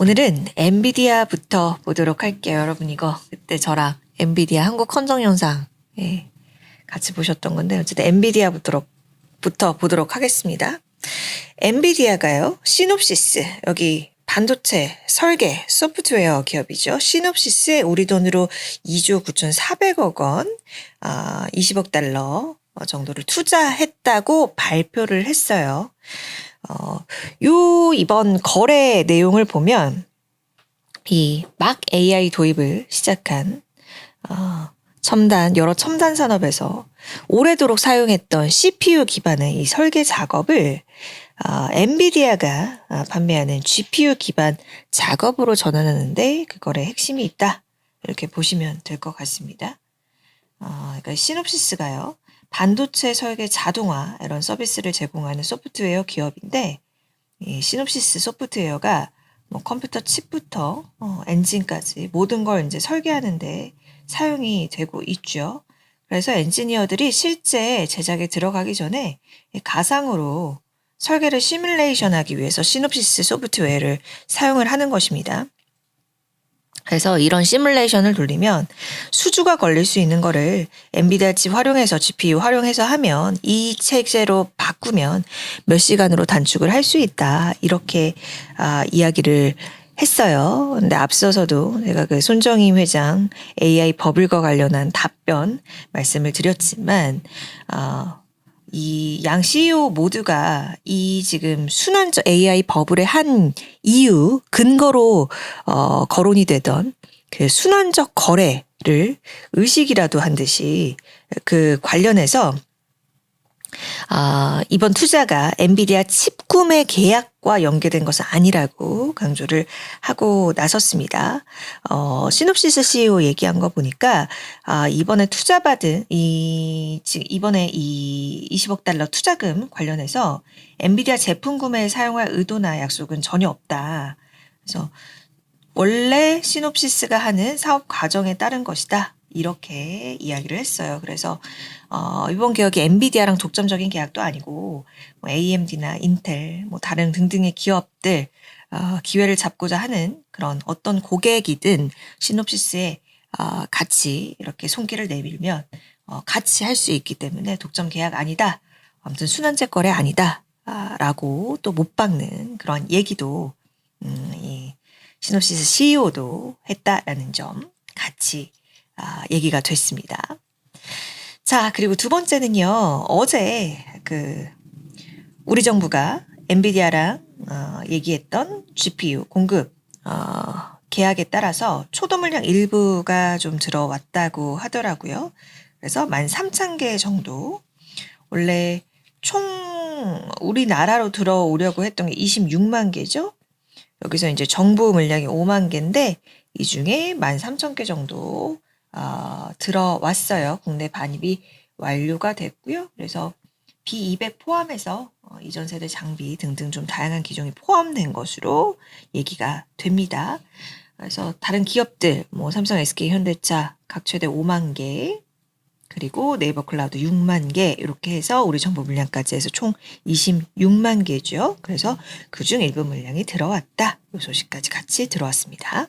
오늘은 엔비디아부터 보도록 할게요. 여러분 이거 그때 저랑 엔비디아 한국 헌정 영상 예, 같이 보셨던 건데 어쨌든 엔비디아부터 부터 보도록 하겠습니다. 엔비디아가요. 시놉시스 여기 반도체 설계 소프트웨어 기업이죠. 시놉시스에 우리 돈으로 2조 9,400억 원, 아, 20억 달러 정도를 투자했다고 발표를 했어요. 어, 요 이번 거래 내용을 보면 이 막 AI 도입을 시작한 어, 첨단 여러 첨단 산업에서 오래도록 사용했던 CPU 기반의 이 설계 작업을 어, 엔비디아가 어, 판매하는 GPU 기반 작업으로 전환하는데 그 거래 핵심이 있다 이렇게 보시면 될 것 같습니다. 어, 그러니까 시놉시스가요. 반도체 설계 자동화 이런 서비스를 제공하는 소프트웨어 기업인데 이 시놉시스 소프트웨어가 뭐 컴퓨터 칩부터 어, 엔진까지 모든 걸 이제 설계하는데 사용이 되고 있죠. 그래서 엔지니어들이 실제 제작에 들어가기 전에 이 가상으로 설계를 시뮬레이션하기 위해서 시놉시스 소프트웨어를 사용을 하는 것입니다. 그래서 이런 시뮬레이션을 돌리면 수주가 걸릴 수 있는 거를 엔비디아 칩 활용해서 GPU 활용해서 하면 이 체제로 바꾸면 몇 시간으로 단축을 할 수 있다. 이렇게 아, 이야기를 했어요. 근데 앞서서도 제가 그 손정임 회장 AI 버블과 관련한 답변 말씀을 드렸지만 어, 이 양 CEO 모두가 이 지금 순환적 AI 버블의 한 이유 근거로 어, 거론이 되던 그 순환적 거래를 의식이라도 한 듯이 그 관련해서 아, 이번 투자가 엔비디아 칩 구매 계약과 연계된 것은 아니라고 강조를 하고 나섰습니다. 어, 시놉시스 CEO 얘기한 거 보니까 아, 이번에 투자받은 이 지금 이번에 이 20억 달러 투자금 관련해서 엔비디아 제품 구매에 사용할 의도나 약속은 전혀 없다. 그래서 원래 시놉시스가 하는 사업 과정에 따른 것이다. 이렇게 이야기를 했어요. 그래서 어, 이번 계약이 엔비디아랑 독점적인 계약도 아니고 뭐 AMD나 인텔, 뭐 다른 등등의 기업들 어, 기회를 잡고자 하는 그런 어떤 고객이든 시놉시스에 어, 같이 이렇게 손길을 내밀면 어, 같이 할 수 있기 때문에 독점 계약 아니다. 아무튼 순환제 거래 아니다. 아, 라고 또 못 박는 그런 얘기도 음, 이 시놉시스 CEO도 했다라는 점 같이 아, 얘기가 됐습니다. 자, 그리고 두 번째는요. 어제 그 우리 정부가 엔비디아랑 어, 얘기했던 GPU 공급 어, 계약에 따라서 초도 물량 일부가 좀 들어왔다고 하더라고요. 그래서 13,000개 정도 원래 총 우리나라로 들어오려고 했던 게 26만 개죠. 여기서 이제 정부 물량이 5만 개인데 이 중에 13,000개 정도 어, 들어왔어요. 국내 반입이 완료가 됐고요. 그래서 B200 포함해서 어, 이전 세대 장비 등등 좀 다양한 기종이 포함된 것으로 얘기가 됩니다. 그래서 다른 기업들, 뭐 삼성, SK, 현대차 각 최대 5만 개, 그리고 네이버 클라우드 6만 개 이렇게 해서 우리 정보 물량까지 해서 총 26만 개죠. 그래서 그중 일부 물량이 들어왔다. 이 소식까지 같이 들어왔습니다.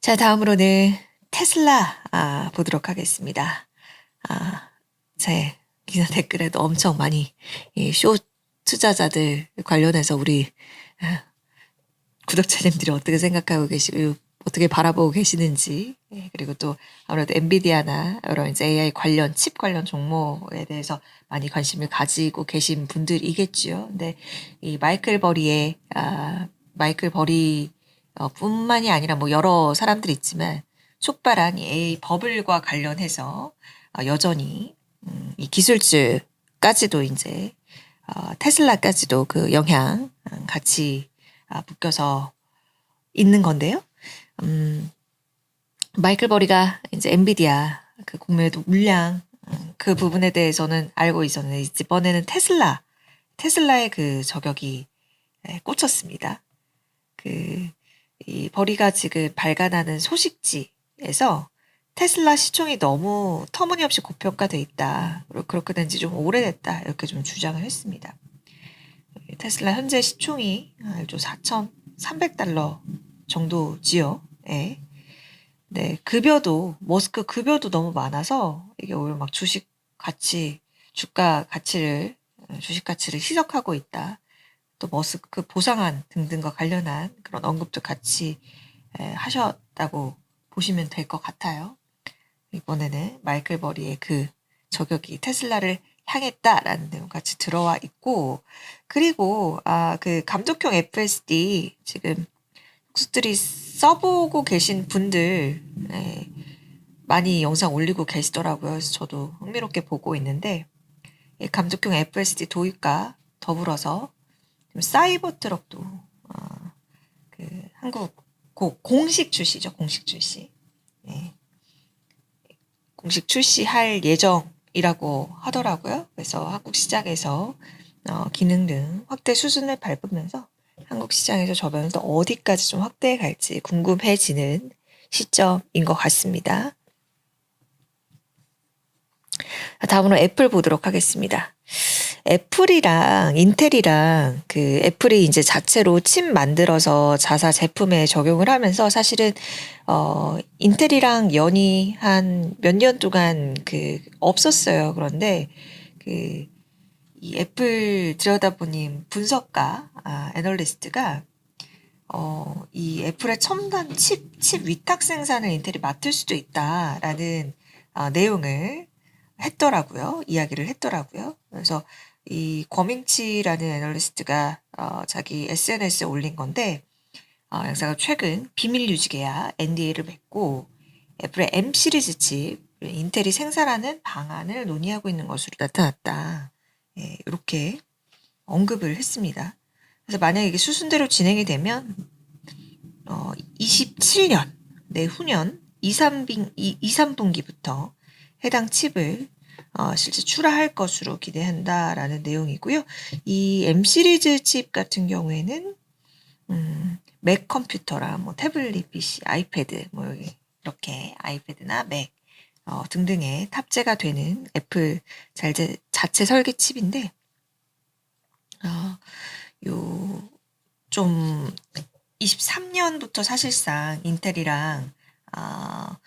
자, 다음으로는 테슬라 아, 보도록 하겠습니다. 아, 제 기사 댓글에도 엄청 많이 이쇼 투자자들 관련해서 우리 아, 구독자님들이 어떻게 생각하고 계시고 어떻게 바라보고 계시는지 예, 그리고 또 아무래도 엔비디아나 여러 이제 AI 관련 칩 관련 종목에 대해서 많이 관심을 가지고 계신 분들이겠죠. 근데 이 마이클 버리의 아, 마이클 버리 어, 뿐만이 아니라 뭐 여러 사람들이 있지만 촉발한 이 버블과 관련해서 어, 여전히 음, 이 기술주까지도 이제 어, 테슬라까지도 그 영향 음, 같이 아, 묶여서 있는 건데요. 음, 마이클 버리가 이제 엔비디아 그 국내에도 물량 음, 그 부분에 대해서는 알고 있었는데 이번에는 테슬라 테슬라의 그 저격이 에, 꽂혔습니다. 그 이 버리가 지금 발간하는 소식지에서 테슬라 시총이 너무 터무니없이 고평가돼 있다. 그리고 그렇게 된 지 좀 오래됐다. 이렇게 좀 주장을 했습니다. 테슬라 현재 시총이 아, 1조 4,300달러 정도지요. 예. 네, 급여도 머스크 급여도 너무 많아서 이게 오히려 막 주식 가치, 주가 가치를 어, 주식 가치를 희석하고 있다. 또 머스크 보상안 등등과 관련한 그런 언급도 같이 에, 하셨다고 보시면 될 것 같아요. 이번에는 마이클 버리의 그 저격이 테슬라를 향했다라는 내용 같이 들어와 있고 그리고 아 그 감독형 FSD 지금 혹시들이 써보고 계신 분들 예, 많이 영상 올리고 계시더라고요. 그래서 저도 흥미롭게 보고 있는데 이 감독형 FSD 도입과 더불어서 사이버 트럭도 어, 그 한국 고- 공식 출시죠. 공식 출시. 예. 공식 출시할 예정이라고 하더라고요. 그래서 한국 시장에서 어, 기능 등 확대 수준을 밟으면서 한국 시장에서 저변에서 어디까지 좀 확대해 갈지 궁금해지는 시점인 것 같습니다. 다음으로 애플 보도록 하겠습니다. 애플이랑 인텔이랑 그 애플이 이제 자체로 칩 만들어서 자사 제품에 적용을 하면서 사실은 어 인텔이랑 연이 한 몇 년 동안 그 없었어요. 그런데 그 이 애플 들여다보님 분석가 아, 애널리스트가 어, 이 애플의 첨단 칩, 칩 위탁 생산을 인텔이 맡을 수도 있다라는 아, 내용을 했더라고요. 이야기를 했더라고요. 그래서 이 거밍치라는 애널리스트가 어, 자기 SNS에 올린 건데 어, 양사가 최근 비밀 유지 계약 NDA를 맺고 애플의 M 시리즈 칩 인텔이 생산하는 방안을 논의하고 있는 것으로 나타났다. 예, 이렇게 언급을 했습니다. 그래서 만약 이게 수순대로 진행이 되면 어, 27년 내후년 2, 3빙, 2, 3분기부터 해당 칩을 어, 실제 출하할 것으로 기대한다라는 내용이고요. 이 M 시리즈 칩 같은 경우에는 음, 맥 컴퓨터랑 뭐 태블릿 PC, 아이패드 뭐 여기 이렇게 아이패드나 맥 어, 등등에 탑재가 되는 애플 자체, 자체 설계 칩인데 어, 요좀 23년부터 사실상 인텔이랑 아,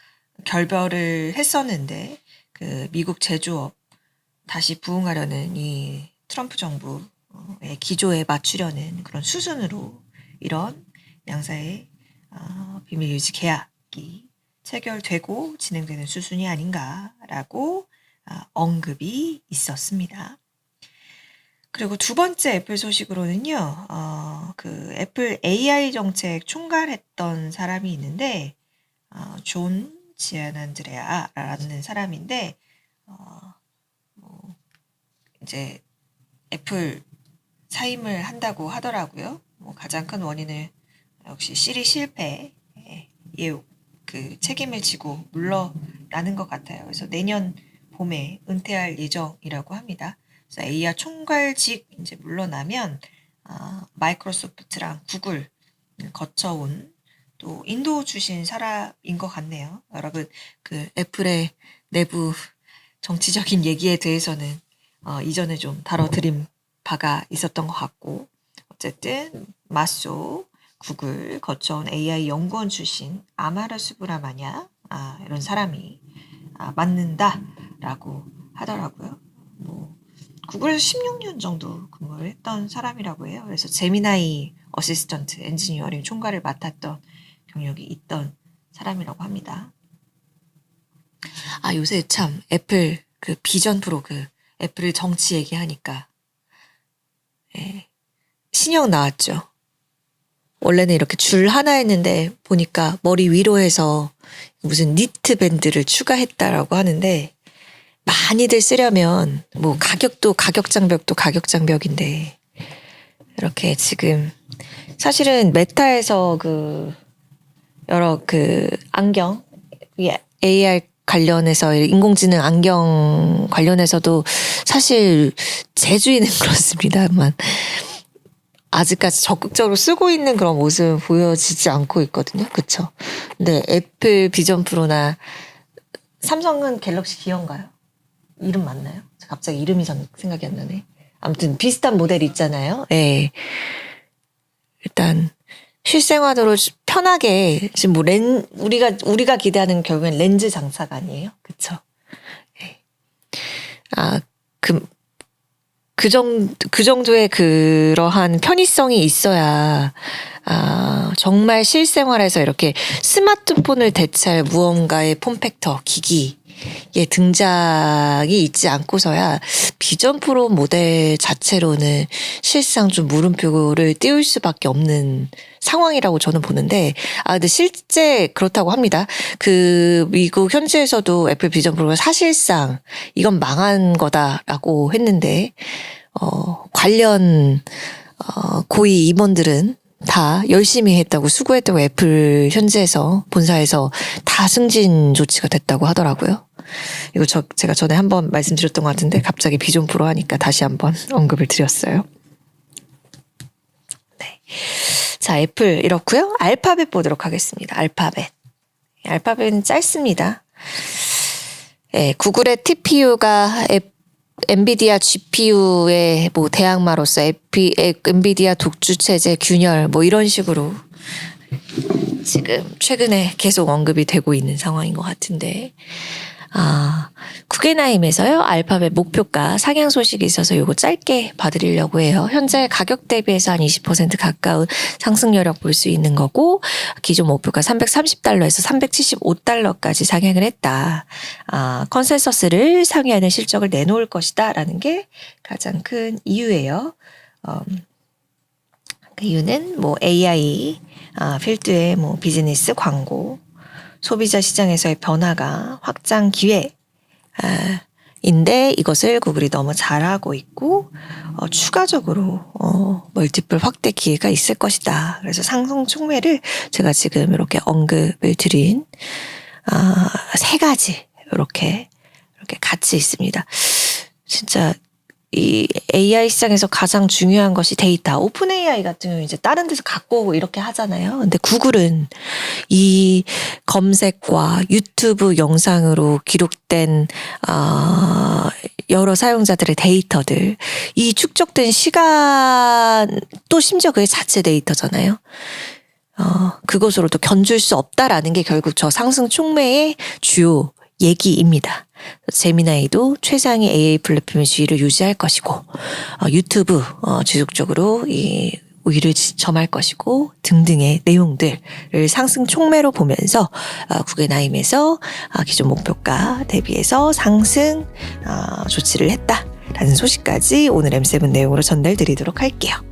결별을 했었는데 그 미국 제조업 다시 부흥하려는 이 트럼프 정부의 기조에 맞추려는 그런 수순으로 이런 양사의 어, 비밀 유지 계약이 체결되고 진행되는 수순이 아닌가라고 아, 언급이 있었습니다. 그리고 두 번째 애플 소식으로는요, 어, 그 애플 AI 정책 총괄했던 사람이 있는데, 어, 존 지안 안드레아라는 사람인데, 어, 뭐, 이제 애플 사임을 한다고 하더라고요. 뭐 가장 큰 원인을 역시 시리 실패에 예, 그 책임을 지고 물러나는 것 같아요. 그래서 내년 봄에 은퇴할 예정이라고 합니다. 그래서 AI 총괄직 이제 물러나면 아, 마이크로소프트랑 구글 거쳐온 또 인도 주신 사람인 것 같네요. 여러분 그 애플의 내부 정치적인 얘기에 대해서는 어, 이전에 좀 다뤄드린 바가 있었던 것 같고 어쨌든 마소 구글 거쳐온 AI 연구원 출신 아마르 수브라마냐 아, 이런 사람이 아, 맞는다라고 하더라고요. 뭐 구글에서 16년 정도 근무를 했던 사람이라고 해요. 그래서 제미나이 어시스턴트 엔지니어링 총괄을 맡았던 경력이 있던 사람이라고 합니다. 아 요새 참 애플 그 비전 프로 그 애플 정치 얘기하니까 예, 신형 나왔죠. 원래는 이렇게 줄 하나 했는데 보니까 머리 위로 해서 무슨 니트 밴드를 추가했다라고 하는데 많이들 쓰려면 뭐 가격도 가격 장벽도 가격 장벽인데 이렇게 지금 사실은 메타에서 그 여러 그 안경 AR 관련해서 인공지능 안경 관련해서도 사실 제주인은 그렇습니다만 아직까지 적극적으로 쓰고 있는 그런 모습은 보여지지 않고 있거든요. 그쵸? 근데 애플 비전 프로나 삼성은 갤럭시 기어인가요? 이름 맞나요? 갑자기 이름이 전 생각이 안 나네. 아무튼 비슷한 모델 있잖아요. 예. 일단 실생활으로 편하게 지금 뭐 렌 우리가 우리가 기대하는 결국엔 렌즈 장사가 아니에요. 그쵸 예. 아그 그 정도, 그 정도의 그러한 편의성이 있어야, 아, 정말 실생활에서 이렇게 스마트폰을 대체할 무언가의 폼팩터, 기기 의 등장이 있지 않고서야 비전 프로 모델 자체로는 실상 좀 물음표를 띄울 수밖에 없는 상황이라고 저는 보는데, 아, 근데 실제 그렇다고 합니다. 그 미국 현지에서도 애플 비전 프로가 사실상 이건 망한 거다라고 했는데, 어, 관련, 어, 고위 임원들은 다 열심히 했다고 수고했다고 애플 현지에서 본사에서 다 승진 조치가 됐다고 하더라고요. 이거 저 제가 전에 한번 말씀드렸던 것 같은데 갑자기 비전 프로 하니까 다시 한번 언급을 드렸어요. 네. 자, 애플 이렇고요. 알파벳 보도록 하겠습니다. 알파벳. 알파벳은 짧습니다. 예, 구글의 TPU가 앱, 엔비디아 GPU의 뭐 대항마로서 에피, 에, 엔비디아 독주 체제 균열 뭐 이런 식으로 지금 최근에 계속 언급이 되고 있는 상황인 것 같은데 아 구겐하임에서요 알파벳 목표가 상향 소식이 있어서 요거 짧게 봐드리려고 해요. 현재 가격 대비해서 한 20% 가까운 상승 여력 볼 수 있는 거고 기존 목표가 330달러에서 375달러까지 상향을 했다. 아 컨센서스를 상회하는 실적을 내놓을 것이다라는 게 가장 큰 이유예요. 음, 그 이유는 뭐 AI 아, 필드의 뭐 비즈니스 광고 소비자 시장에서의 변화가 확장 기회 아, 인데 이것을 구글이 너무 잘하고 있고 어, 추가적으로 어, 멀티플 확대 기회가 있을 것이다. 그래서 상승 촉매를 제가 지금 이렇게 언급을 드린 아, 세 가지 이렇게 이렇게 같이 있습니다. 진짜 이 AI 시장에서 가장 중요한 것이 데이터. 오픈 AI 같은 경우 이제 다른 데서 갖고 오고 이렇게 하잖아요. 근데 구글은 이 검색과 유튜브 영상으로 기록된 아 여러 사용자들의 데이터들 이 축적된 시간 또 심지어 그게 자체 데이터잖아요. 어, 그것으로도 견줄 수 없다라는 게 결국 저 상승 촉매의 주요 얘기입니다. 제미나이도 최상의 AI 플랫폼의 지위를 유지할 것이고 어, 유튜브 어, 지속적으로 이 우위를 점할 것이고 등등의 내용들을 상승 촉매로 보면서 어, 구겐하임에서 어, 기존 목표가 대비해서 상승 어, 조치를 했다라는 소식까지 오늘 M7 내용으로 전달드리도록 할게요.